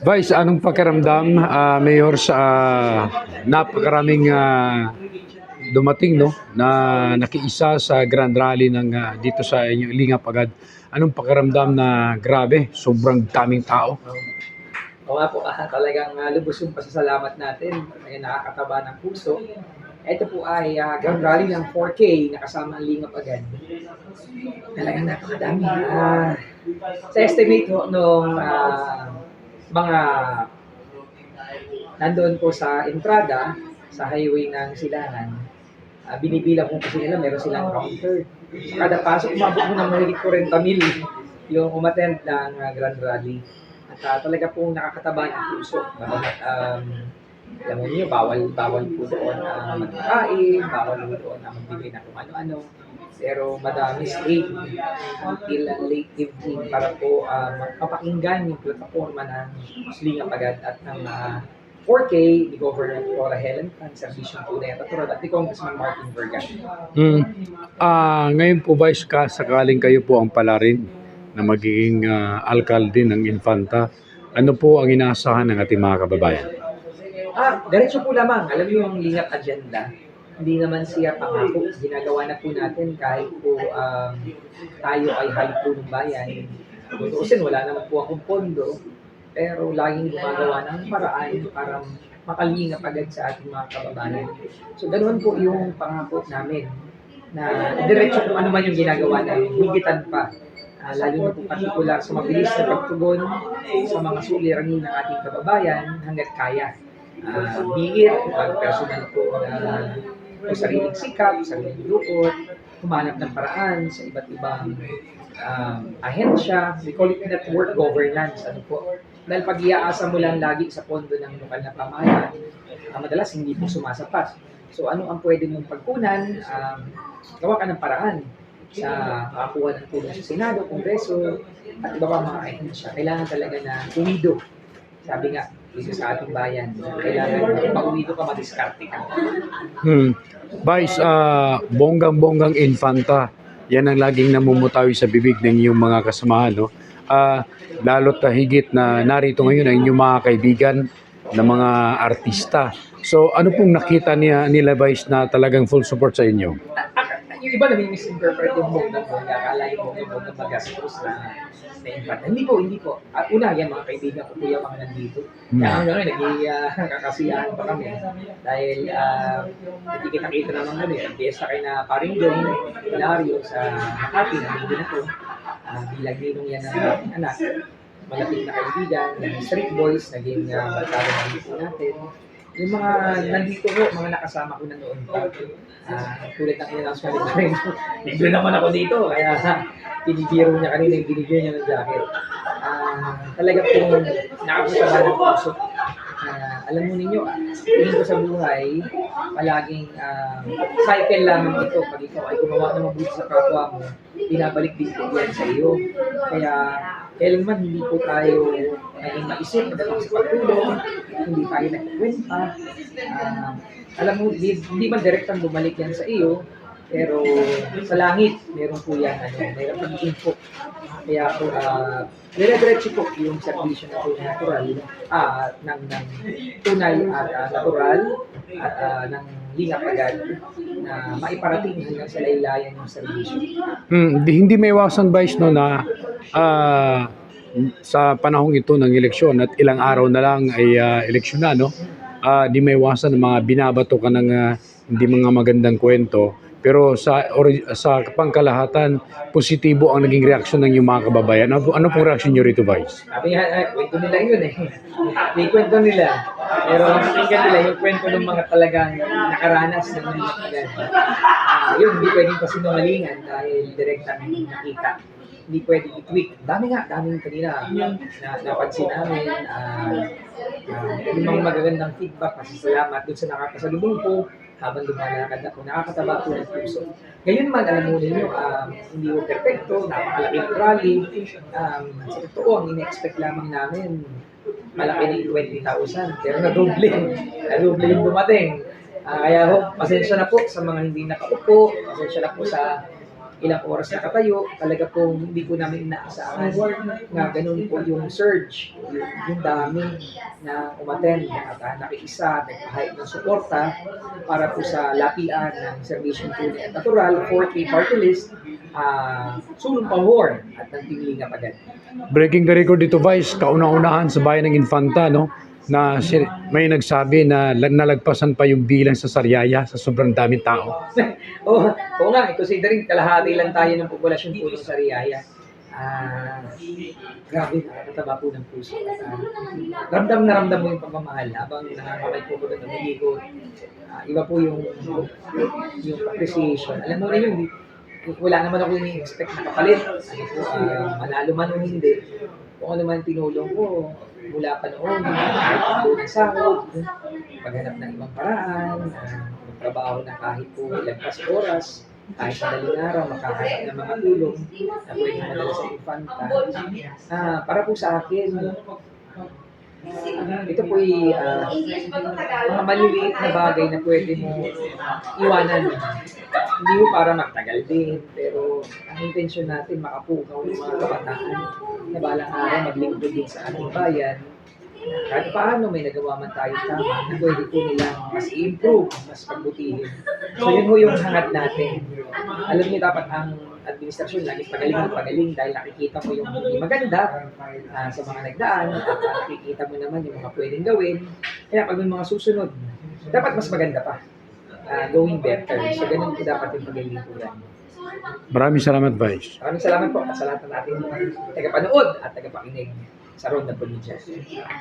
Vice, anong pakiramdam, ah, Mayor, sa ah, napakaraming ah, dumating, no, na nakiisa sa Grand Rally ng ah, dito sa inyong Lingap agad. Anong pakiramdam na grabe, sobrang daming tao? O nga po, ah, talagang uh, lubos yung pasasalamat natin. Ay nakakataba ng puso. Ito po ay uh, Grand Rally ng 4K na kasama ang Lingap agad. Talagang napakadami. Ah, sa estimate ho, nung ah, mga nandoon po sa entrada, sa highway ng Silangan, ah, binibilang po kasi nila, meron silang counter. Sa kada pasok, umabot mo ng mahigit 40 mil yung umattend ng ah, Grand Rally. At ah, talaga pong nakakataba ng puso. Um, alam niyo, bawal, bawal po doon na magkain, bawal po doon na magbigay na kung ano-ano. Pero madami stay until uh, late evening para po uh, mapakinggan yung plataforma ng Slinga Pagad at ng ah, 4K ni Governor Cora Helen Tan, Servisyo Tunay at Natural at ni Congressman Martin Vergan. Hmm. Ah, ngayon po, Vice, ka, sakaling kayo po ang palarin na magiging ah, alkalde ng Infanta, ano po ang inaasahan ng ating mga kababayan? Ah, diretso po lamang. Alam niyo yung Lingap agenda. Hindi naman siya pangako. Ginagawa na po natin kahit po um, tayo ay halip po ng bayan. Kung tuusin, wala naman po akong pondo. Pero laging gumagawa ng paraan para makalingap agad sa ating mga kababayan. So, ganoon po yung pangako namin na diretso kung ano man yung ginagawa namin, higitan pa. Ah, lalo na po partikular sa mabilis na pagtugon sa mga suliranin ng ating kababayan hanggat kaya. Uh, be it pag personal po na o sariling sikap, sariling lukot, humanap ng paraan sa iba't ibang um, ahensya. We call it network governance. Ano po? Dahil pag iaasa mo lang lagi sa pondo ng lokal na pamahalaan, ah, madalas hindi po sumasapat. So ano ang pwede mong pagkunan? Um, gawa ka ng paraan sa makakuha ng tulong sa Senado, Kongreso, at iba pa mga ahensya. Kailangan talaga na umido. Sabi nga, dito sa ating bayan, kailangan pauwido ka, madiskarte ka. Hmm. Vice, ah, bonggang-bonggang Infanta, yan ang laging namumutawi sa bibig ng inyong mga kasamahan, no? Ah, lalo't na higit na narito ngayon ang inyong mga kaibigan na mga artista. So, ano pong nakita niya, nila Vice na talagang full support sa inyo? Ah, yung iba nami-misinterpret yung mong ng mong akala yung mong ng mong ng magastos na na impact. Hindi po, hindi po. At una, yan mga kaibigan ko, kuya, mga nandito. Hmm. Kaya ngayon, nagkakasiyahan pa kami. Dahil, uh, hindi kita-kita naman kami. Nag-fiesta kayo na paring John, Hilario sa Makati, nandito na po. Uh, bilang ninong yan ng ating anak. Malapit na kaibigan, ng Street Boys, naging uh, barkada na natin. Yung mga nandito ko, mga nakasama ko na noon. Ah, tulad ng in-announcement ni Karen, libre naman ako dito. Kaya pinibiro niya kanina yung binigyan niya ng jacket. Ah, talaga pong nakakasama ng puso. Ah, alam mo ninyo, ah, tingin ko sa buhay, palaging ah, cycle lamang ito. Pag ikaw ay gumawa ng mabuti sa kapwa mo, binabalik din po yan sa iyo. Kaya kailanman hindi po tayo naging maisip pagdating sa pagtulong, hindi tayo nagkwenta. Ah, alam mo, hindi, hindi man direktang bumalik yan sa iyo, pero sa langit, meron po yan, ano, meron pagiging po. Kaya po, uh, dire-diretso po yung servisyo na po natural, ah, ng, ng tunay at ah, natural, at ah, ng lingap agad na maiparating hanggang sa laylayan yung servisyo. Hmm, di, hindi may iwasan Vice no na ah, sa panahong ito ng eleksyon at ilang araw na lang ay ah, eleksyon na no. Ah, di may iwasan ng mga binabato ka ng ah, hindi mga magandang kwento pero sa ori- sa pangkalahatan positibo ang naging reaksyon ng iyong mga kababayan. Ano, ano pong reaksyon niyo rito Vice? Sabi nga, kwento nila yun eh. May kwento nila. Pero ang pakinggan nila, yung kwento ng mga talagang nakaranas ng mga kagan. Ah, yun, hindi pwedeng pasinungalingan dahil direktang nakita. Hindi pwedeng i-tweak. Dami nga, daming kanina na napansin namin. ah, ah, yung mga magagandang feedback, pasasalamat dun sa nakakasalubong ko habang lumalakad ako. Nakakataba po ng puso. Ngayon man, alam mo ninyo, um, hindi ko perfecto, napakalaki ng rally. Um, sa totoo, ang ina-expect lamang namin, malaki yung 20,000. Pero nadoble. Nadoble yung dumating. Ah, kaya ho, pasensya na po sa mga hindi nakaupo. Pasensya na po sa ilang oras nakatayo, talaga pong hindi po namin inaasahan nga ganun po yung surge, yung, dami na umattend at uh, nakiisa, nagpahayag ng suporta para po sa lapian ng servisyon po at natural, 4K party list, uh, sulong pahor at ng tingling agad. Breaking the record dito, Vice, kauna-unahan sa bayan ng Infanta, no? Na may nagsabi na lag- nalagpasan pa yung bilang sa Sariaya sa sobrang daming tao. Oo, oo nga, eh, considering kalahati lang tayo ng populasyon po ng Sariaya. Ah, grabe, nakakataba po ng puso. Ah, ramdam na ramdam mo yung pagmamahal habang nakakamay po ko doon umiikot. Ah, iba po yung yung appreciation. Alam mo na yun, di- wala naman ako ini-expect na kapalit. Ano po, ah, manalo man o hindi. Kung ano man tinulong ko, mula pa noon, ang ng sahod, paghanap ng ibang paraan, uh, magtrabaho na kahit po ilang pas oras, kahit madaling araw, makahanap ng mga tulong na pwede madala sa infanta. Ah, para po sa akin, ito po ay ah, mga maliliit na bagay na pwede mo iwanan. Hindi mo para magtagal din, pero ang intensyon natin makapukaw ng mga kabataan na balang araw maglingkod din sa ating bayan kahit paano may nagawa man tayo tama na pwede po nilang mas i-improve, mas pagbutihin. So yun po yung hangad natin. Alam niyo dapat ang administrasyon lagi pagaling at pagaling dahil nakikita mo yung hindi maganda ah, sa mga nagdaan at ah, nakikita mo naman yung mga pwedeng gawin. Kaya pag may mga susunod, dapat mas maganda pa. Ah, going better. So ganun po dapat yung paglilingkuran. Maraming salamat, Vice. Maraming salamat po at sa lahat ng ating tagapanood at tagapakinig sa Ronda Política.